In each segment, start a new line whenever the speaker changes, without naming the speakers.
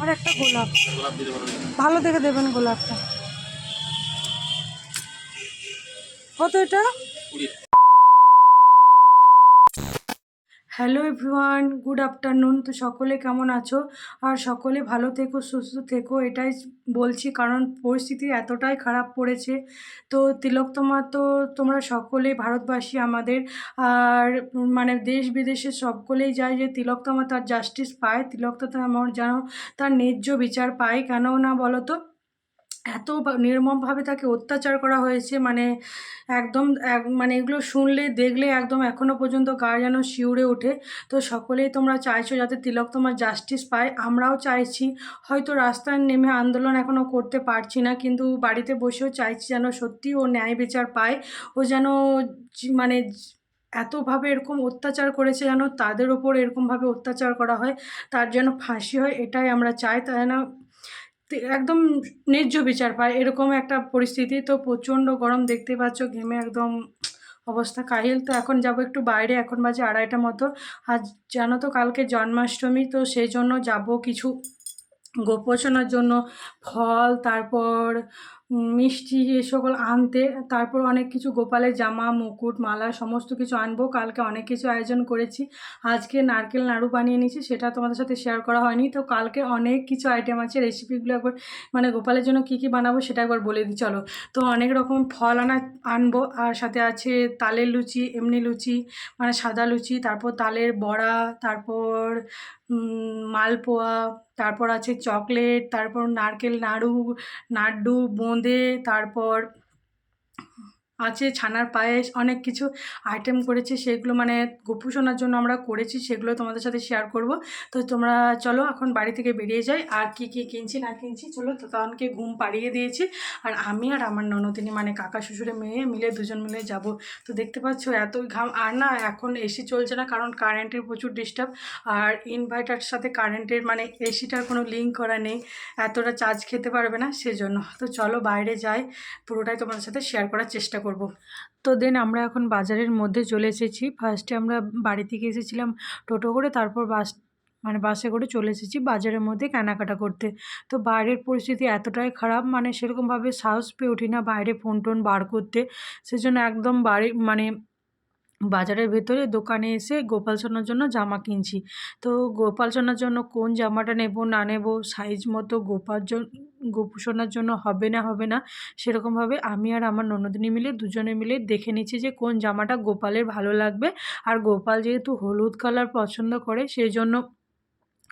আর একটা গোলাপ। ভালো দেখে দেবেন গোলাপটা। কত এটা
কুড়ি
হ্যালো এভরিওয়ান, গুড আফটারনুন। তো সকলে কেমন আছো? আর সকলে ভালো থেকো, সুস্থ থেকো, এটাই বলছি কারণ পরিস্থিতি এতটাই খারাপ পড়েছে। তো তিলকতমা তো তোমরা সকলেই ভারতবাসী আমাদের, আর মানে দেশ বিদেশে সকলেই যায় যে তিলকতমা তার জাস্টিস পায় তিলকতমা যেন তার ন্যায্য বিচার পায়। কেন না বলো তো? এত নির্মমভাবে তাকে অত্যাচার করা হয়েছে মানে একদম এক মানে এগুলো শুনলে, দেখলে একদম এখনও পর্যন্ত গা যেন শিউরে ওঠে। তো সকলেই তোমরা চাইছো যাতে তিলক তোমার জাস্টিস পায়। আমরাও চাইছি, হয়তো রাস্তায় নেমে আন্দোলন এখনও করতে পারছি না, কিন্তু বাড়িতে বসেও চাইছি যেন সত্যি ও ন্যায় বিচার পায়। ও যেন মানে এতভাবে এরকম অত্যাচার করেছে যেন তাদের ওপর এরকমভাবে অত্যাচার করা হয়, তার যেন ফাঁসি হয়, এটাই আমরা চাই। তে- একদম ন্যায্য বিচার পায়। এরকম একটা পরিস্থিতি তো প্রচণ্ড গরম দেখতে পাচ্ছ, ঘেমে একদম অবস্থা। কাহিল তো এখন যাব একটু বাইরে, এখন বাজে আড়াইটা মতো। আজ জানো তো কালকে জন্মাষ্টমী, তো সেই জন্য যাব কিছু গোপোষণার জন্য। ফল, তারপর মিষ্টি এ সকল আনতে, তারপর অনেক কিছু গোপালের জামা, মুকুট, মালা সমস্ত কিছু আনব। কালকে অনেক কিছু আয়োজন করেছি। আজকে নারকেল নাড়ু বানিয়ে নিয়েছি, সেটা তোমাদের সাথে শেয়ার করা হয়নি। তো কালকে অনেক কিছু আইটেম আছে রেসিপিগুলো একবার মানে গোপালের জন্য কী কী বানাবো সেটা একবার বলে দিই, চলো। তো অনেক রকম ফল আনা, আনব। আর সাথে আছে তালের লুচি, এমনি লুচি মানে সাদা লুচি, তারপর তালের বড়া, তারপর মালপোয়া, তারপর আছে চকলেট, তারপর নারকেল নাড়ু, নাড্ডু বোঁদে তারপর আছে, ছানার পায়েস, অনেক কিছু আইটেম করেছি, সেগুলো মানে গোপুসোনার জন্য আমরা করেছি, সেগুলো তোমাদের সাথে শেয়ার করব। তো তোমরা চলো এখন বাড়ি থেকে বেরিয়ে যাই, আর কি কি কিনছি, না কিনছি, চলো তো তখনকে ঘুম পাড়িয়ে দিয়েছি। আর আমি আর আমার ননদিনী মানে কাকা, শ্বশুরে মেয়ে মিলে দুজন মিলে যাব। তো দেখতে পাচ্ছ এত ঘাম, আর না এখন এসি চলছে না, কারণ কারেন্টের প্রচুর ডিস্টার্ব আর ইনভার্টার সাথে কারেন্টের মানে এসিটার কোনো লিঙ্ক করা নেই, এতটা চার্জ খেতে পারবে না, সেজন্য। তো চলো বাইরে যাই, পুরোটাই তোমাদের সাথে শেয়ার করার চেষ্টা করব। তো দেন আমরা এখন বাজারের মধ্যে চলে এসেছি। ফার্স্টে আমরা বাড়ি থেকে এসেছিলাম টোটো করে, তারপর বাস মানে বাসে করে চলে এসেছি বাজারের মধ্যে কেনাকাটা করতে। তো বাইরের পরিস্থিতি এতটাই খারাপ মানে সেরকমভাবে সাহস পেয়ে উঠি না বাইরে ফোন টোন বার করতে। সেজন্য একদম বাড়ি মানে বাজারের ভেতরে দোকানে এসে গোপাল সোনার জন্য জামা কিনছি। তো গোপাল সোনার জন্য কোন জামাটা নেব, না নেব সাইজ মতো গোপাল জন গোপু সোনার জন্য হবে না হবে না সেরকমভাবে আমি আর আমার ননদিনী মিলে দুজনে মিলে দেখে নিচ্ছি যে কোন জামাটা গোপালের ভালো লাগবে। আর গোপাল যেহেতু হলুদ কালার পছন্দ করে সেই জন্য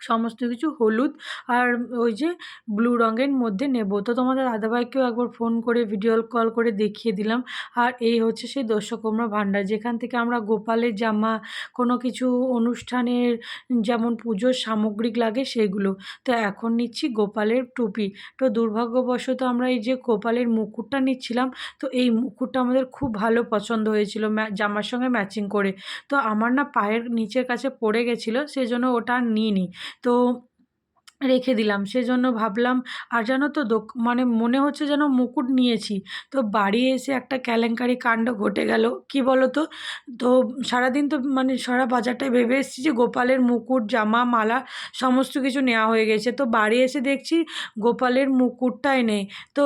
সমস্ত কিছু হলুদ আর ওই যে ব্লু রঙের মধ্যে নেব। তো তোমাদের দাদাভাইকেও একবার ফোন করে ভিডিও কল করে দেখিয়ে দিলাম। আর এই হচ্ছে সেই দর্শকমরা ভাণ্ডার যেখান থেকে আমরা গোপালের জামা, কোনো কিছু অনুষ্ঠানের যেমন পুজোর সামগ্রিক লাগে সেগুলো। তো এখন নিচ্ছি গোপালের টুপি। তো দুর্ভাগ্যবশত আমরা এই যে গোপালের মুকুটটা নিচ্ছিলাম, তো এই মুকুটটা আমাদের খুব ভালো পছন্দ হয়েছিল জামার সঙ্গে ম্যাচিং করে। তো আমার না পায়ের নিচের কাছে পড়ে গেছিল, সেজন্য ওটা আর নিইনি। তো রেখে দিলাম। সেজন্য ভাবলাম, আর জানো তো দোক মানে মনে হচ্ছে যেন মুকুট নিয়েছি। তো বাড়ি এসে একটা কেলেঙ্কারি কাণ্ড ঘটে গেল। কি বলো তো তো সারাদিন তো মানে সারা বাজারটায় ভেবে এসেছি যে গোপালের মুকুট, জামা, মালা সমস্ত কিছু নেওয়া হয়ে গেছে। তো বাড়ি এসে দেখছি গোপালের মুকুটটাই নেই। তো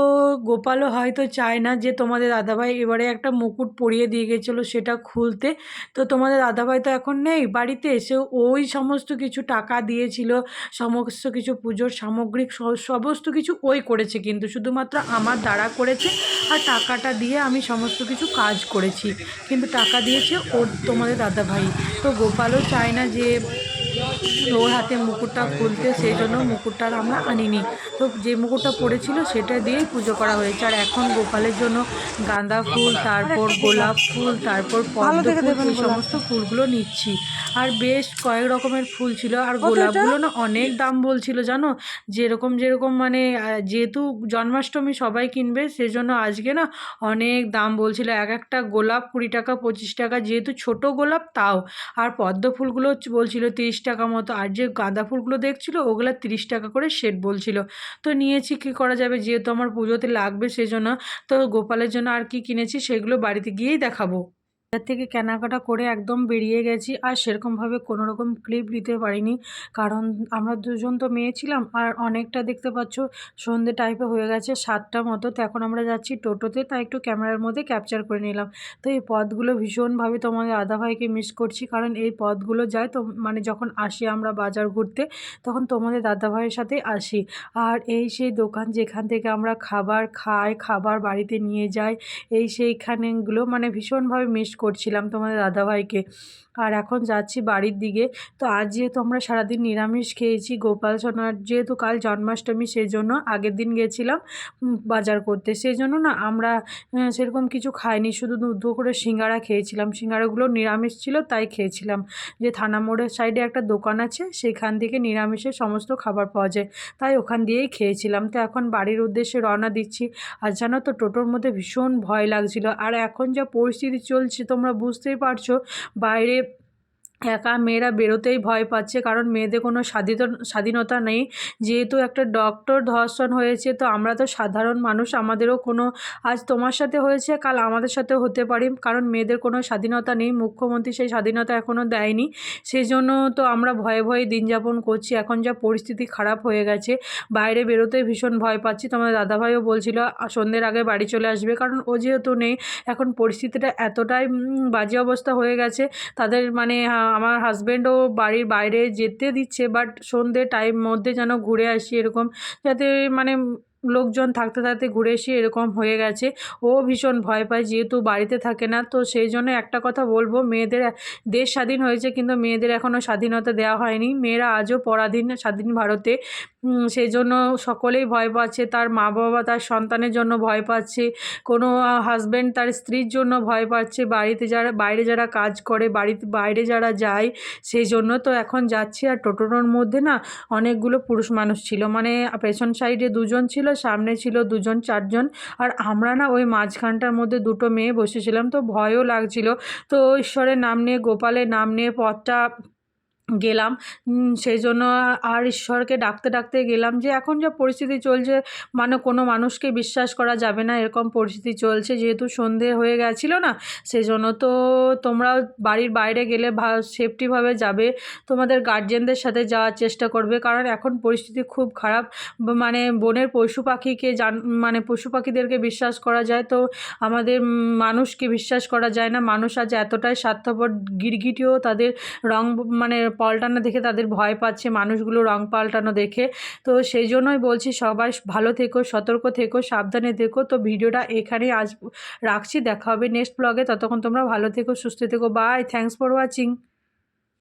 গোপালও হয়তো চায় না যে তোমাদের দাদাভাই এবারে একটা মুকুট পরিয়ে দিয়ে গেছিল সেটা খুলতে। তো তোমাদের দাদাভাই তো এখন নেই। বাড়িতে এসে ওই সমস্ত কিছু টাকা দিয়েছিল, সমস্ত কিছু পুজোর সামগ্রিক সমস্ত কিছু ওই করেছে কিন্তু শুধুমাত্র আমার দ্বারা করেছে আর টাকাটা দিয়ে আমি সমস্ত কিছু কাজ করেছি। কিন্তু টাকা দিয়েছে ওর তোমাদের দাদাভাই। তো গোপালও চায় না যে ওর হাতে মুকুটটা খুলতে সেই জন্য মুকুটটা আমরা আনিনি। তো যে মুকুটটা পড়েছিল সেটা দিয়েই পুজো করা হয়েছে। আর এখন গোপালের জন্য গাঁদা ফুল তারপর গোলাপ ফুল তারপর পদ্ম ফুল এই সমস্ত ফুলগুলো নিচ্ছি। আর বেশ কয়েক রকমের ফুল ছিল। আর গোলাপগুলো না অনেক দাম বলছিল জানো? যেরকম যেরকম মানে যেহেতু জন্মাষ্টমী সবাই কিনবে সেজন্য আজকে না অনেক দাম বলছিল। এক একটা গোলাপ কুড়ি টাকা পঁচিশ টাকা যেহেতু ছোট গোলাপ তাও। আর পদ্ম ফুলগুলো বলছিল তিরিশ টাকা মতো আর যে গাঁদা ফুলগুলো দেখছিলো, ওগুলো তিরিশ টাকা করে সেট বলছিল। তো নিয়েছি, কি করা যাবে? যেহেতু আমার পুজোতে লাগবে সেজন্য, তো গোপালের জন্য আর কি কিনেছি সেগুলো বাড়িতে গিয়েই দেখাবো। বাজার থেকে কেনাকাটা করে একদম বেরিয়ে গেছি আর সেরকমভাবে কোনো রকম ক্লিপ নিতে পারিনি। কারণ আমরা দুজন তো মেয়ে ছিলাম আর অনেকটা দেখতে পাচ্ছ সন্ধে টাইপে হয়ে গেছে সাতটা মতো। তো এখন আমরা যাচ্ছি টোটোতে, তাই একটু ক্যামেরার মধ্যে ক্যাপচার করে নিলাম। তো এই পথগুলো ভীষণভাবে তোমাদের দাদা ভাইকে মিস করছি। কারণ এই পথগুলো যায় তো মানে যখন আসি আমরা বাজার ঘুরতে, তখন তোমাদের দাদা ভাইয়ের সাথে আসি। আর এই সেই দোকান যেখান থেকে আমরা খাবার খাই, খাবার বাড়িতে নিয়ে যাই, এই সেইখানেগুলো মানে ভীষণভাবে মিস করছিলাম তোমাদের দাদাভাইকে। আর এখন যাচ্ছি বাড়ির দিকে। তো আজ যেহেতু আমরা সারাদিন নিরামিষ খেয়েছি, গোপাল সোনার যেহেতু কাল জন্মাষ্টমী সেই জন্য আগের দিন গেছিলাম বাজার করতে। সেই জন্য না আমরা সেরকম কিছু খাইনি, শুধু দুধ করে সিঙ্গারা খেয়েছিলাম। সিঙ্গারাগুলো নিরামিষ ছিল, তাই খেয়েছিলাম। যে থানা মোড়ের সাইডে একটা দোকান আছে, সেখান থেকে নিরামিষের সমস্ত খাবার পাওয়া যায়, তাই ওখান দিয়েই খেয়েছিলাম। তো এখন বাড়ির উদ্দেশ্যে রওনা দিচ্ছি। আর জানো তো, টোটোর মধ্যে ভীষণ ভয় লাগছিল। আর এখন যা পরিস্থিতি চলছে তোমরা বুঝতেই পারছ। বাইরে একা মেয়েরা বেরোতেই ভয় পাচ্ছে, কারণ মেয়েদের কোনো স্বাধীন স্বাধীনতা নেই। যেহেতু একটা ডক্টর ধর্ষণ হয়েছে, তো আমরা তো সাধারণ মানুষ, আমাদেরও কোনো, আজ তোমার সাথে হয়েছে, কাল আমাদের সাথেও হতে পারে, কারণ মেয়েদের কোনো স্বাধীনতা নেই। মুখ্যমন্ত্রী সেই স্বাধীনতা এখনও দেয়নি। সেই জন্য তো আমরা ভয়ে ভয়ে দিন যাপন করছি। এখন যা পরিস্থিতি খারাপ হয়ে গেছে, বাইরে বেরোতে ভীষণ ভয় পাচ্ছি। তোমার দাদাভাইও বলছিল সন্ধ্যের আগে বাড়ি চলে আসবে। কারণ ও যেহেতু নেই, এখন পরিস্থিতিটা এতটাই বাজে অবস্থা হয়ে গেছে, তাদের মানে আমার হাজব্যান্ডও বাড়ির বাইরে যেতে দিচ্ছে বাট সন্ধ্যে টাইম মধ্যে যেন ঘুরে আসি এরকম, যাতে মানে লোকজন থাকতে থাকতে ঘুরে এসে এরকম হয়ে গেছে। ও ভীষণ ভয় পায়, যেহেতু বাড়িতে থাকে না, তো সেই জন্য একটা কথা বলব, মেয়েদের দেশ স্বাধীন হয়েছে কিন্তু মেয়েদের এখনও স্বাধীনতা দেওয়া হয়নি। মেয়েরা আজও পরাধীন, স্বাধীন ভারতে। সেই জন্য সকলেই ভয় পাচ্ছে, তার মা বাবা তার সন্তানের জন্য ভয় পাচ্ছে, কোনো হাজব্যান্ড তার স্ত্রীর জন্য ভয় পাচ্ছে, বাড়িতে যারা, বাইরে যারা কাজ করে, বাড়িতে, বাইরে যারা যায়, সেই জন্য তো এখন যাচ্ছি। আর টোটোর মধ্যে না অনেকগুলো পুরুষ মানুষ ছিল মানে পেছন সাইডে দুজন ছিল সামনে ছিল দুজন, চারজন। আর আমরা না ওই মাঝখানটার মধ্যে দুটো মেয়ে বসেছিলাম, তো ভয়ও লাগছিল। তো ঈশ্বরের নাম নিয়ে, গোপালের নাম নিয়ে পথটা গেলাম। সেই জন্য আর ঈশ্বরকে ডাকতে ডাকতে গেলাম যে, এখন যা পরিস্থিতি চলছে মানে কোনো মানুষকে বিশ্বাস করা যাবে না, এরকম পরিস্থিতি চলছে, যেহেতু সন্ধে হয়ে গেছিল না, সেই জন্য তো তোমরা বাড়ির বাইরে গেলে সেফটিভাবে যাবে, তোমাদের গার্জেনদের সাথে যাওয়ার চেষ্টা করবে, কারণ এখন পরিস্থিতি খুব খারাপ। মানে বনের পশু পাখিকে জান মানে পশু পাখিদেরকে বিশ্বাস করা যায়, তো আমাদের মানুষকে বিশ্বাস করা যায় না। মানুষ আজ এতটাই স্বার্থপর, গিরগিটিও তাদের রং মানে পাল্টানো দেখে তাদের ভয় পাচ্ছে, মানুষগুলো রং পাল্টানো দেখে। তো সেই জন্যই বলছি সবাই ভালো থেকো, সতর্ক থেকো, সাবধানে থেকো। তো ভিডিওটা এখানেই আজ রাখছি, দেখা হবে নেক্সট ব্লগে ততক্ষণ তোমরা ভালো থেকো, সুস্থ থেকো। By thanks for watching